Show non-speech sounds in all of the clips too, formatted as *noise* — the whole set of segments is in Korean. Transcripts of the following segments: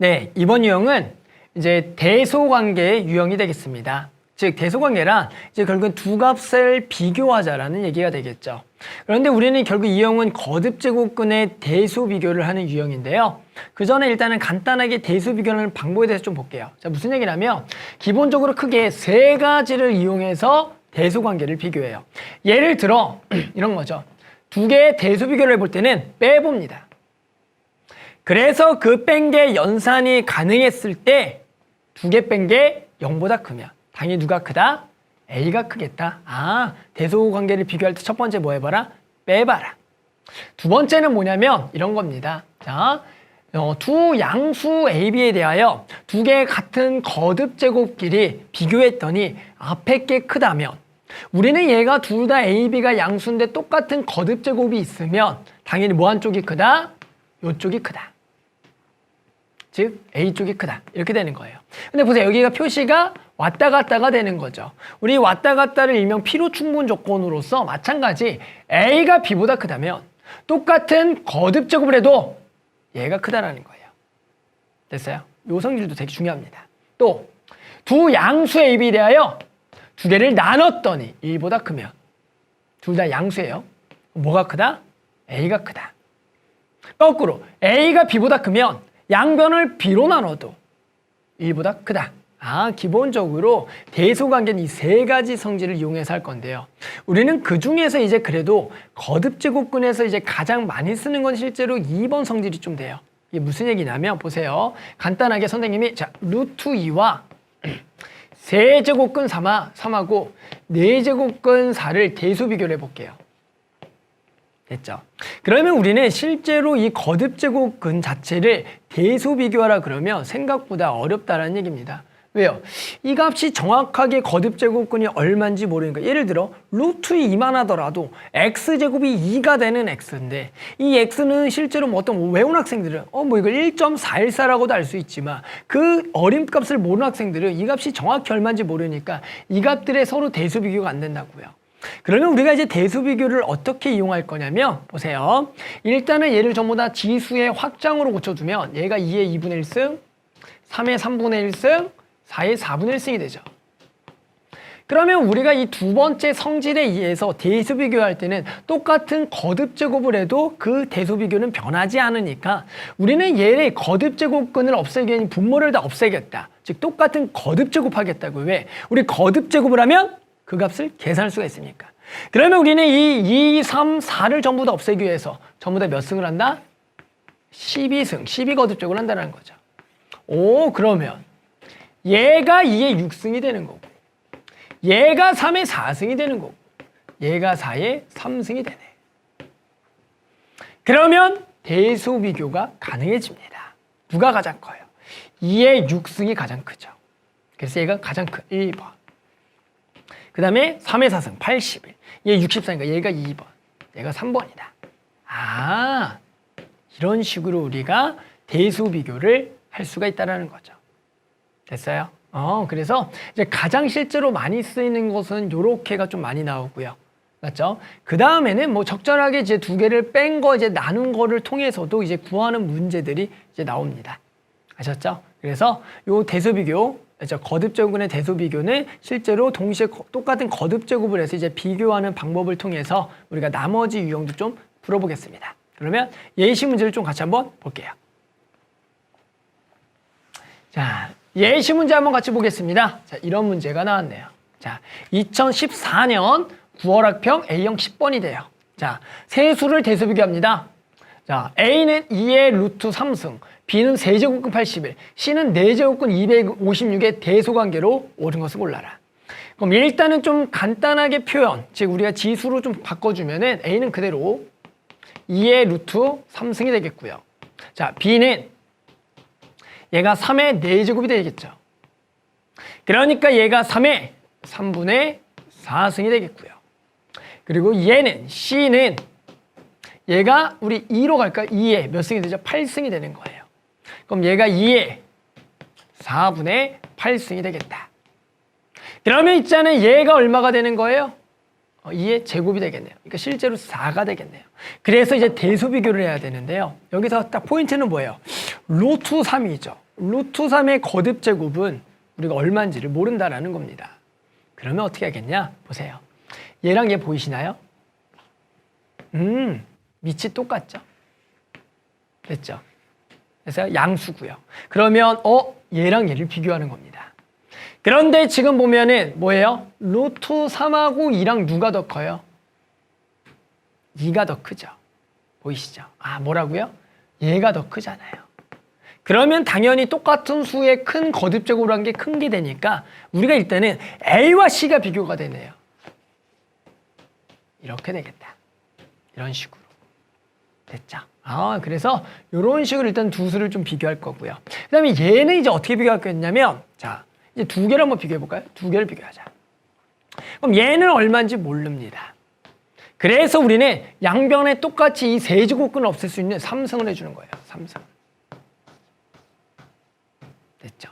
네, 이번 유형은 이제 대소관계 유형이 되겠습니다. 즉 대소관계란 이제 결국 두 값을 비교하자라는 얘기가 되겠죠. 그런데 우리는 결국 이 유형은 거듭 제곱근의 대소 비교를 하는 유형인데요. 그 전에 일단은 간단하게 대소 비교하는 방법에 대해서 좀 볼게요. 자, 무슨 얘기냐면 기본적으로 크게 세 가지를 이용해서 대소 관계를 비교해요. 예를 들어 *clears throat* 이런 거죠. 두 개의 대소 비교를 해볼 때는 빼봅니다. 그래서 그 뺀 게 연산이 가능했을 때 두 개 뺀 게 0보다 크면 당연히 누가 크다? A가 크겠다. 아, 대소 관계를 비교할 때 첫 번째 뭐 해봐라? 빼봐라. 두 번째는 뭐냐면 이런 겁니다. 자, 어, 두 양수 A, B에 대하여 두 개의 같은 거듭 제곱끼리 비교했더니 앞에 게 크다면 우리는 얘가 둘 다 A, B가 양수인데 똑같은 거듭 제곱이 있으면 당연히 뭐 한쪽이 크다? 요쪽이 크다. 즉 A 쪽이 크다 이렇게 되는 거예요. 근데 보세요 여기가 표시가 왔다 갔다가 되는 거죠. 우리 왔다 갔다를 일명 필요 충분 조건으로서 마찬가지 A가 B보다 크다면 똑같은 거듭 제곱을 해도 얘가 크다라는 거예요. 됐어요? 요 성질도 되게 중요합니다. 또 두 양수 A, B에 대하여 두 개를 나눴더니 1보다 크면 둘 다 양수예요. 뭐가 크다? A가 크다. 거꾸로 A가 B보다 크면 양변을 B로 나눠도 1보다 크다. 아, 기본적으로 대소관계는 이 세 가지 성질을 이용해서 할 건데요. 우리는 그 중에서 이제 그래도 거듭제곱근에서 이제 가장 많이 쓰는 건 실제로 2번 성질이 좀 돼요. 이게 무슨 얘기냐면 보세요. 간단하게 선생님이 자, 루트 2와 *clears throat* 세제곱근 3하, 3하고 네제곱근 4를 대수 비교를 해볼게요. 됐죠? 그러면 우리는 실제로 이 거듭 제곱근 자체를 대소 비교하라 그러면 생각보다 어렵다라는 얘기입니다. 왜요? 이 값이 정확하게 거듭제곱근이 얼마인지 모르니까 예를 들어 루트 2만 하더라도 x제곱이 2가 되는 x인데 이 x는 실제로 뭐 어떤 외운 학생들은 어 뭐 이걸 1.414라고도 알 수 있지만 그 어림값을 모르는 학생들은 이 값이 정확히 얼마인지 모르니까 이 값들의 서로 대수 비교가 안 된다고요. 그러면 우리가 이제 대수 비교를 어떻게 이용할 거냐면 보세요. 일단은 얘를 전부 다 지수의 확장으로 고쳐주면 얘가 2의 2분의 1승, 3의 3분의 1승, 4의 4분의 1승이 되죠. 그러면 우리가 이 두 번째 성질에 의해서 대수 비교할 때는 똑같은 거듭 제곱을 해도 그 대수 비교는 변하지 않으니까 우리는 얘를 거듭 제곱근을 없애기 위해 분모를 다 없애겠다. 즉 똑같은 거듭 제곱하겠다고 왜? 우리 거듭 제곱을 하면 그 값을 계산할 수가 있으니까. 그러면 우리는 이 2, 3, 4를 전부 다 없애기 위해서 전부 다 몇 승을 한다? 12승, 12거듭 제곱을 한다는 거죠. 오, 그러면 얘가 2의 6승이 되는 거고 얘가 3의 4승이 되는 거고 얘가 4의 3승이 되네. 그러면 대수 비교가 가능해집니다. 누가 가장 커요? 2의 6승이 가장 크죠. 그래서 얘가 가장 큰 1번. 그 다음에 3의 4승 81. 얘 64니까 얘가 2번. 얘가 3번이다. 아, 이런 식으로 우리가 대수 비교를 할 수가 있다는 거죠. 됐어요? 어, 그래서 이제 가장 실제로 많이 쓰이는 것은 요렇게가 좀 많이 나오고요. 맞죠? 그 다음에는 뭐 적절하게 이제 두 개를 뺀 거 이제 나눈 거를 통해서도 이제 구하는 문제들이 이제 나옵니다. 아셨죠? 그래서 요 대수 비교, 저 거듭 제곱의 대수 비교는 실제로 동시에 거- 똑같은 거듭 제곱을 해서 이제 비교하는 방법을 통해서 우리가 나머지 유형도 좀 풀어보겠습니다. 그러면 예시 문제를 좀 같이 한번 볼게요. 자, 예시 문제 한번 같이 보겠습니다. 자, 이런 문제가 나왔네요. 자, 2014년 9월 학평 A형 10번이 돼요. 자, 세 수를 대수 비교합니다. 자, A는 2의 루트 3승, B는 세제곱근 81, C는 4제곱근 256의 대소관계로 옳은 것을 골라라. 그럼 일단은 좀 간단하게 표현, 즉 우리가 지수로 좀 바꿔주면 은 A는 그대로 2의 루트 3승이 되겠고요. 자, B는 얘가 3의 4제곱이 되겠죠. 그러니까 얘가 3의 3분의 4승이 되겠고요. 그리고 얘는 C는 얘가 우리 2로 갈까? 2의 몇 승이 되죠? 8승이 되는 거예요. 그럼 얘가 2의 4분의 8승이 되겠다. 그러면 있잖아요. 얘가 얼마가 되는 거예요? 어, 2의 제곱이 되겠네요. 그러니까 실제로 4가 되겠네요. 그래서 이제 대소 비교를 해야 되는데요. 여기서 딱 포인트는 뭐예요? 루트 3이죠. 루트 3의 거듭 제곱은 우리가 얼마인지를 모른다라는 겁니다. 그러면 어떻게 하겠냐? 보세요. 얘랑 얘 보이시나요? 음, 밑이 똑같죠? 됐죠? 그래서 양수고요. 그러면 어 얘랑 얘를 비교하는 겁니다. 그런데 지금 보면은 뭐예요? 루트 3하고 2랑 누가 더 커요? 2가 더 크죠. 보이시죠? 아 뭐라고요? 얘가 더 크잖아요. 그러면 당연히 똑같은 수의 큰 거듭 제곱을 한 게 큰 게 되니까 우리가 일단은 A와 C가 비교가 되네요. 이렇게 되겠다. 이런 식으로. 됐죠? 아, 그래서 이런 식으로 일단 두 수를 좀 비교할 거고요. 그 다음에 얘는 이제 어떻게 비교할 거냐면, 자, 이제 두 개를 한번 비교해 볼까요? 두 개를 비교하자. 그럼 얘는 얼마인지 모릅니다. 그래서 우리는 양변에 똑같이 이 세제곱근을 없앨 수 있는 삼성을 해주는 거예요. 삼성. 됐죠?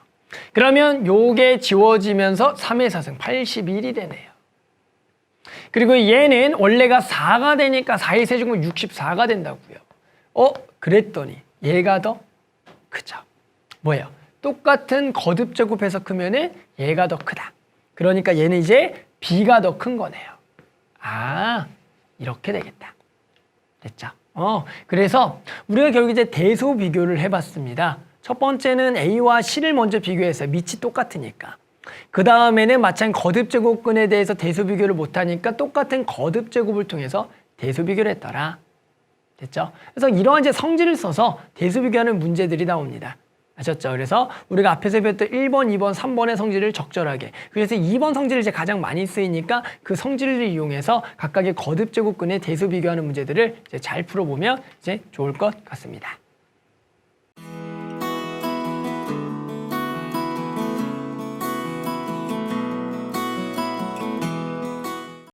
그러면 요게 지워지면서 3의 4승 81이 되네요. 그리고 얘는 원래가 4가 되니까 4의 세제곱은 64가 된다고요. 어? 그랬더니 얘가 더 크죠. 뭐예요? 똑같은 거듭 제곱해서 크면은 얘가 더 크다. 그러니까 얘는 이제 b가 더 큰 거네요. 아, 이렇게 되겠다. 됐죠? 어, 그래서 우리가 결국 이제 대소 비교를 해봤습니다. 첫 번째는 A와 C를 먼저 비교했어요. 밑이 똑같으니까. 그 다음에는 마찬 거듭 제곱근에 대해서 대소 비교를 못하니까 똑같은 거듭 제곱을 통해서 대소 비교를 했더라. 됐죠? 그래서 이러한 이제 성질을 써서 대소 비교하는 문제들이 나옵니다. 아셨죠? 그래서 우리가 앞에서 배웠던 1번, 2번, 3번의 성질을 적절하게 그래서 2번 성질이 이제 가장 많이 쓰이니까 그 성질을 이용해서 각각의 거듭 제곱근의 대소 비교하는 문제들을 이제 잘 풀어보면 이제 좋을 것 같습니다.